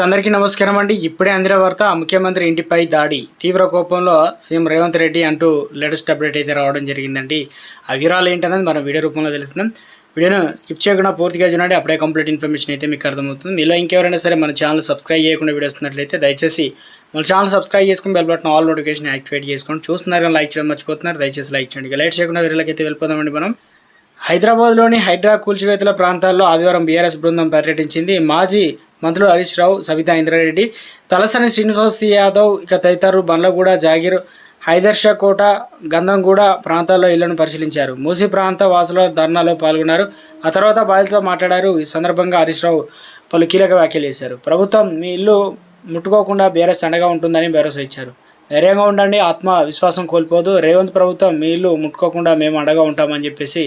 అందరికీ నమస్కారం అండి. ఇప్పుడే అందిన వార్త ముఖ్యమంత్రి ఇంటిపై దాడి. తీవ్ర కోపంలో సీఎం రేవంత్ రెడ్డి అంటూ లేటెస్ట్ అప్డేట్ అయితే రావడం జరిగిందండి. ఆ వివరాలు ఏంటనేది మనం వీడియో రూపంలో తెలుస్తున్నాం వీడియోను స్కిప్ చేయకుండా పూర్తిగా చూడండి. అప్పుడే కంప్లీట్ ఇన్ఫర్మేషన్ అయితే మీకు అర్థమవుతుంది. మీలో ఇంకెవరైనా సరే మన ఛానల్ సబ్స్క్రైబ్ చేయకుండా వీడియో వస్తున్నట్లయితే దయచేసి మన ఛానల్ సబ్స్క్రైబ్ చేసుకుని bell button all notification activate చేసుకోండి. చూస్తున్నారు కానీ లైక్ చేయడం మర్చిపోతున్నారు. దయచేసి లైక్ చేయండి. లైట్ చేయకుండా వీళ్ళకైతే వెళ్ళిపోదామండి మనం. హైదరాబాద్లోని హైడ్రా కూల్చివేతల ప్రాంతాల్లో ఆదివారం బీఆర్ఎస్ బృందం పర్యటించింది. మాజీ మంత్రులు హరీష్ రావు సబితా ఇంద్రారెడ్డి తలసాని శ్రీనివాస్ యాదవ్ ఇక తదితరులు బండ్లగూడ జాగీర్ హైదర్ గంధంగూడ ప్రాంతాల్లో ఇళ్ళను పరిశీలించారు. మూసీ ప్రాంత వాసుల ధర్నాలో పాల్గొన్నారు. ఆ తర్వాత బాధితులతో మాట్లాడారు. ఈ సందర్భంగా హరీష్ రావు పలు కీలక వ్యాఖ్యలు చేశారు. ప్రభుత్వం మీ ఇల్లు ముట్టుకోకుండా బీఆర్ఎస్ అండగా ఉంటుందని భరోసా ఇచ్చారు. ధైర్యంగా ఉండండి ఆత్మ విశ్వాసం కోల్పోదు. రేవంత్ ప్రభుత్వం మీ ఇల్లు ముట్టుకోకుండా మేము అండగా ఉంటామని చెప్పేసి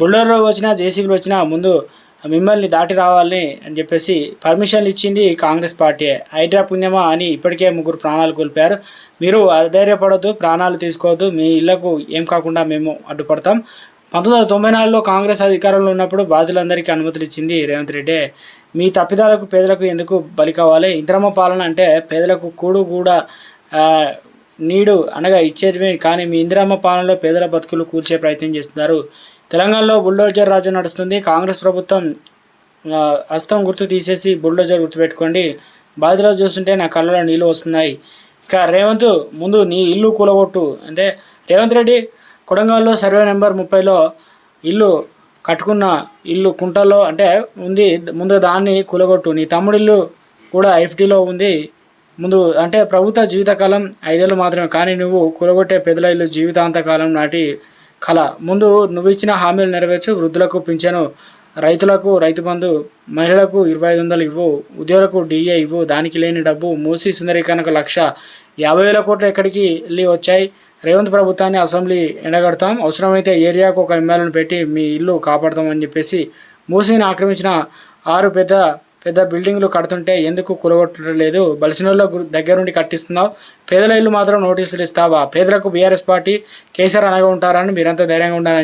బుల్డోర్లో వచ్చినా జేసీబీలు వచ్చినా ముందు మిమ్మల్ని దాటి రావాలని అని చెప్పేసి పర్మిషన్లు ఇచ్చింది కాంగ్రెస్ పార్టీ. హైడ్రా పుణ్యమా అని ఇప్పటికే ముగ్గురు ప్రాణాలు కోల్పోయారు. మీరు అధైర్యపడొద్దు ప్రాణాలు తీసుకోవద్దు మీ ఇళ్ళకు ఏం కాకుండా మేము అడ్డుపడతాం. పంతొమ్మిది వందల తొంభై నాలుగులో కాంగ్రెస్ అధికారంలో ఉన్నప్పుడు బాధితులందరికీ అనుమతులు ఇచ్చింది రేవంత్ రెడ్డి. మీ తప్పిదాలకు పేదలకు ఎందుకు బలి కావాలి? ఇంద్రమ్మ పాలన అంటే పేదలకు కూడు కూడా నీడు అనగా ఇచ్చేది కానీ మీ ఇందిరమ్మ పాలనలో పేదల బతుకులు కూల్చే ప్రయత్నం చేస్తున్నారు. తెలంగాణలో బుల్డోజర్ రాజు నడుస్తుంది. కాంగ్రెస్ ప్రభుత్వం హస్తం గుర్తు తీసేసి బుల్డోజర్ గుర్తుపెట్టుకోండి. బాధితులు చూస్తుంటే నా కళ్ళలో నీళ్ళు వస్తున్నాయి. ఇక రేవంత్ ముందు నీ ఇల్లు కూలగొట్టు. అంటే రేవంత్ రెడ్డి కొడంగల్లో సర్వే నెంబర్ ముప్పైలో ఇల్లు కట్టుకున్న ఇల్లు కుంటల్లో అంటే ఉంది. ముందు దాన్ని కూలగొట్టు. నీ తమ్ముడి ఇల్లు కూడా ఎఫ్టీలో ఉంది. ముందు అంటే ప్రభుత్వ జీవితకాలం ఐదేళ్ళు మాత్రమే. కానీ నువ్వు కూలగొట్టే పెద్దల ఇల్లు జీవితాంతకాలం నాటి కళ ముందు నువ్వు ఇచ్చిన హామీలు నెరవేర్చు వృద్ధులకు పింఛను రైతులకు రైతు బంధు మహిళలకు ఇరవై ఐదు వందలు ఇవ్వు ఉద్యోగులకు డిఏ ఇవ్వు దానికి లేని డబ్బు మూసి సుందరీకరణకు లక్ష. యాభై వేల కోట్లు ఎక్కడికి వెళ్ళి వచ్చాయి? రేవంత్ ప్రభుత్వాన్ని అసెంబ్లీ ఎండగడతాం. అవసరమైతే ఏరియాకు ఒక ఎమ్మెల్యేను పెట్టి మీ ఇల్లు కాపాడతామని చెప్పేసి మూసిని ఆక్రమించిన ఆరు పెద్ద పెద్ద బిల్డింగ్లు కడుతుంటే ఎందుకు కూలగొట్టలేదు? బలిసినోళ్ళ దగ్గర కట్టిస్తున్నావు. పేదల ఇల్లు మాత్రం నోటీసులు ఇస్తావా? పేదలకు బీఆర్ఎస్ పార్టీ కేసీఆర్ అనగా ఉంటారని మీరంతా ధైర్యంగా ఉండాలని